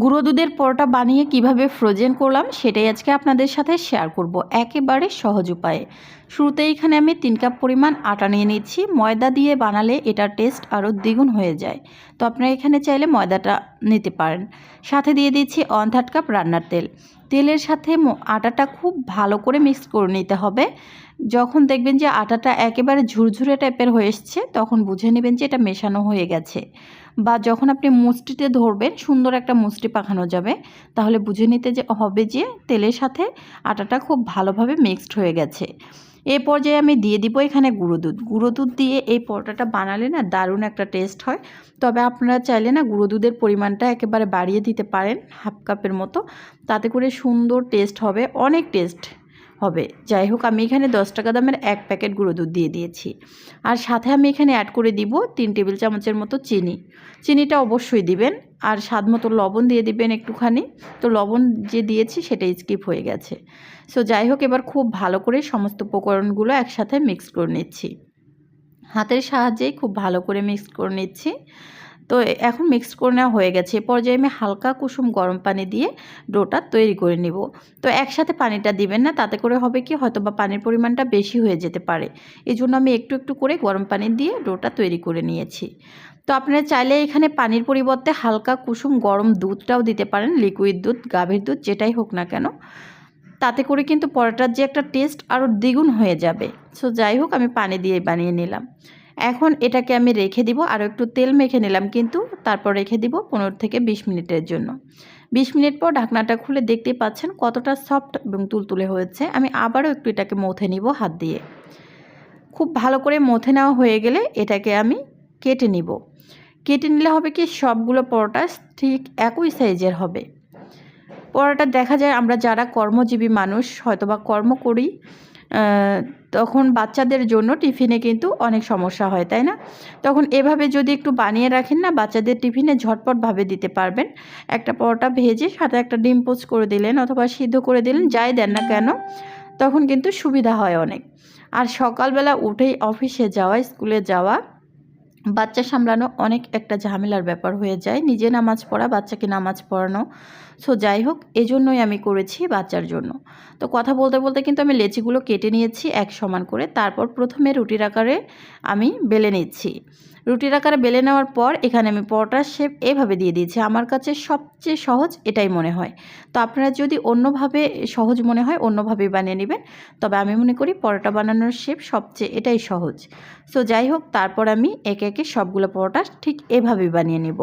গুঁড়ো দুধের পরোটা বানিয়ে কীভাবে ফ্রোজেন করলাম, সেটাই আজকে আপনাদের সাথে শেয়ার করব একেবারে সহজ উপায়ে। শুরুতে এখানে আমি তিন কাপ পরিমাণ আটা নিয়ে নিচ্ছি। ময়দা দিয়ে বানালে এটার টেস্ট আরও দ্বিগুণ হয়ে যায়। তো আপনারা এখানে চাইলে ময়দাটা নিতে পারেন। সাথে দিয়ে দিচ্ছি ওয়ান থার্ড কাপ রান্নার তেল। তেলের সাথে আটাটা খুব ভালো করে মিক্স করে নিতে হবে। যখন দেখবেন যে আটাটা একেবারে ঝুরঝুরে টাইপের হয়ে এসছে, তখন বুঝে নেবেন যে এটা মেশানো হয়ে গেছে। বা যখন আপনি মুষ্টিতে ধরবেন, সুন্দর একটা মুষ্টি পাখানো যাবে, তাহলে বুঝে নিতে যে হবে যে তেলের সাথে আটাটা খুব ভালোভাবে মিক্সড হয়ে গেছে। এই পর্যায়ে আমি দিয়ে দিব এখানে গুঁড়ো দুধ। গুঁড়ো দুধ দিয়ে এই পরোটাটা বানালে না দারুণ একটা টেস্ট হয়। তবে আপনারা চাইলে না গুঁড়ো দুধের পরিমাণটা একেবারে বাড়িয়ে দিতে পারেন, হাফ কাপের মতো। তাতে করে সুন্দর টেস্ট হবে, অনেক টেস্ট হবে। যাই হোক, আমি এখানে দশ টাকা দামের এক প্যাকেট গুঁড়ো দুধ দিয়ে দিয়েছি। আর সাথে আমি এখানে অ্যাড করে দিব তিন টেবিল চামচের মতো চিনি। চিনিটা অবশ্যই দিবেন। আর স্বাদ মতো লবণ দিয়ে দিবেন একটুখানি। তো লবণ যে দিয়েছি সেটা স্কিপ হয়ে গেছে। সো যাই হোক, এবার খুব ভালো করে সমস্ত উপকরণগুলো একসাথে মিক্স করে নিচ্ছি। হাতের সাহায্যেই খুব ভালো করে মিক্স করে নিচ্ছি। তো এখন মিক্স করে নেওয়া হয়ে গেছে। এ পর্যায়ে আমি হালকা কুসুম গরম পানি দিয়ে ডোটা তৈরি করে নিব। তো একসাথে পানিটা দিবেন না, তাতে করে হবে কি হয়তো বা পানির পরিমাণটা বেশি হয়ে যেতে পারে। এই জন্য আমি একটু একটু করে গরম পানি দিয়ে ডোটা তৈরি করে নিয়েছি। তো আপনারা চাইলে এখানে পানির পরিবর্তে হালকা কুসুম গরম দুধটাও দিতে পারেন লিকুইড দুধ, গাভীর দুধ, যেটাই হোক না কেন। তাতে করে কিন্তু পরোটার যে একটা টেস্ট আরও দ্বিগুণ হয়ে যাবে। সো যাই হোক, আমি পানি দিয়ে বানিয়ে নিলাম। এখন এটাকে আমি রেখে দিব আরও একটু তেল মেখে নিলাম কিন্তু তারপর রেখে দিব পনেরো থেকে বিশ মিনিটের জন্য। বিশ মিনিট পর ঢাকনাটা খুলে দেখতে পাচ্ছেন কতটা সফট এবং তুলতুলে হয়েছে। আমি আবারও একটু এটাকে মথে নিব হাত দিয়ে। খুব ভালো করে মথে নেওয়া হয়ে গেলে এটাকে আমি কেটে নিব। কেটে নিলে হবে কি সবগুলো পরোটা ঠিক একই সাইজের হবে। পরোটা দেখা যায় আমরা যারা কর্মজীবী মানুষ হয়তোবা কর্ম করি তখন বাচ্চাদের জন্য টিফিনে কিন্তু অনেক সমস্যা হয়, তাই না? তখন এভাবে যদি একটু বানিয়ে রাখেন না, বাচ্চাদের টিফিনে ঝটপটভাবে দিতে পারবেন। একটা পরোটা ভেজে সাথে একটা ডিম পোচ করে দিলেন অথবা সিদ্ধ করে দিলেন, যাই দেন না কেন, তখন কিন্তু সুবিধা হয় অনেক। আর সকালবেলা উঠেই অফিসে যাওয়া, স্কুলে যাওয়া বাচ্চা সামলানো অনেক একটা ঝামেলার ব্যাপার হয়ে যায়। নিজে নামাজ পড়া, বাচ্চাকে নামাজ পড়ানো। সো, যাই হোক, এজন্যই আমি করেছি বাচ্চার জন্য। তো কথা বলতে বলতে কিন্তু আমি লেচিগুলো কেটে নিয়েছি এক সমান করে। তারপর প্রথমে রুটির আকারে আমি বেলে নিচ্ছি। রুটির আকারে বেলে নেওয়ার পর এখানে আমি পরোটার শেপ এভাবে দিয়ে দিয়েছি। আমার কাছে সবচেয়ে সহজ এটাই মনে হয়। তো আপনারা যদি অন্যভাবে, সহজ মনে হয় অন্যভাবে বানিয়ে নেবেন। তবে আমি মনে করি পরোটা বানানোর শেপ সবচেয়ে এটাই সহজ। সো যাই হোক, তারপর আমি একে একে সবগুলো পরোটা ঠিক এভাবে বানিয়ে নেব।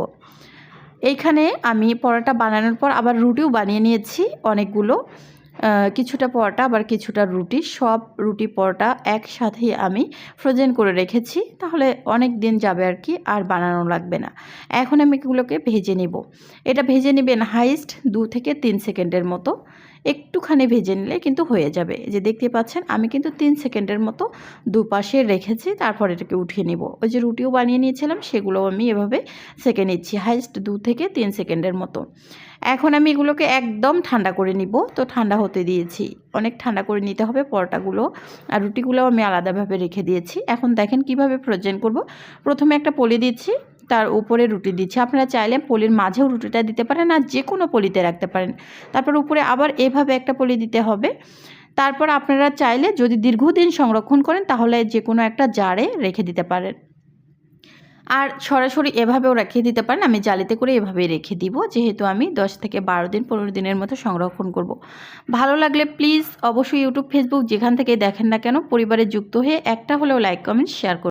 এইখানে আমি পরোটা বানানোর পর আবার রুটিও বানিয়ে নিয়েছি অনেকগুলো। কিছুটা পরোটা, আবার কিছুটা রুটি, সব রুটি পরোটা একসাথেই আমি ফ্রোজেন করে রেখেছি। তাহলে অনেক দিন যাবে আর কি, আর বানানো লাগবে না। এখন আমি এগুলোকে ভেজে নিব। এটা ভেজে নেবেন হাইস্ট দু থেকে তিন সেকেন্ডের মতো। একটুখানি ভেজে নিলে কিন্তু হয়ে যাবে। যে দেখতে পাচ্ছেন, আমি কিন্তু তিন সেকেন্ডের মতো দুপাশে রেখেছি, তারপর এটাকে উঠিয়ে নিব। ওই যে রুটিও বানিয়ে নিয়েছিলাম সেগুলো আমি এভাবে সেকে নিচ্ছি হাইস্ট দু থেকে তিন সেকেন্ডের মতো। এখন আমি এগুলোকে একদম ঠান্ডা করে নিব। তো ঠান্ডা হতে দিয়েছি। অনেক ঠান্ডা করে নিতে হবে পরোটাগুলো। আর রুটিগুলোও আমি আলাদাভাবে রেখে দিয়েছি। এখন দেখেন কীভাবে ফ্রোজেন করব। প্রথমে একটা পলি দিচ্ছি, তার উপরে রুটি দিচ্ছি। আপনারা চাইলে পলির মাঝেও রুটিটা দিতে পারেন আর যে কোনো পলিতে রাখতে পারেন। তারপর উপরে আবার এভাবে একটা পলি দিতে হবে। তারপর আপনারা চাইলে যদি দীর্ঘদিন সংরক্ষণ করেন, তাহলে যে কোনো একটা জারে রেখে দিতে পারেন। আর সরাসরি এভাবেও রেখে দিতে পারেন। আমি জালিতে করে এভাবে রেখে দিব। যেহেতু আমি দশ থেকে বারো দিন, পনেরো দিনের মতো সংরক্ষণ করব। ভালো লাগলে প্লিজ অবশ্যই ইউটিউব ফেসবুক যেখান থেকে দেখেন না কেন, পরিবারে যুক্ত হয়ে একটা হলেও লাইক কমেন্ট শেয়ার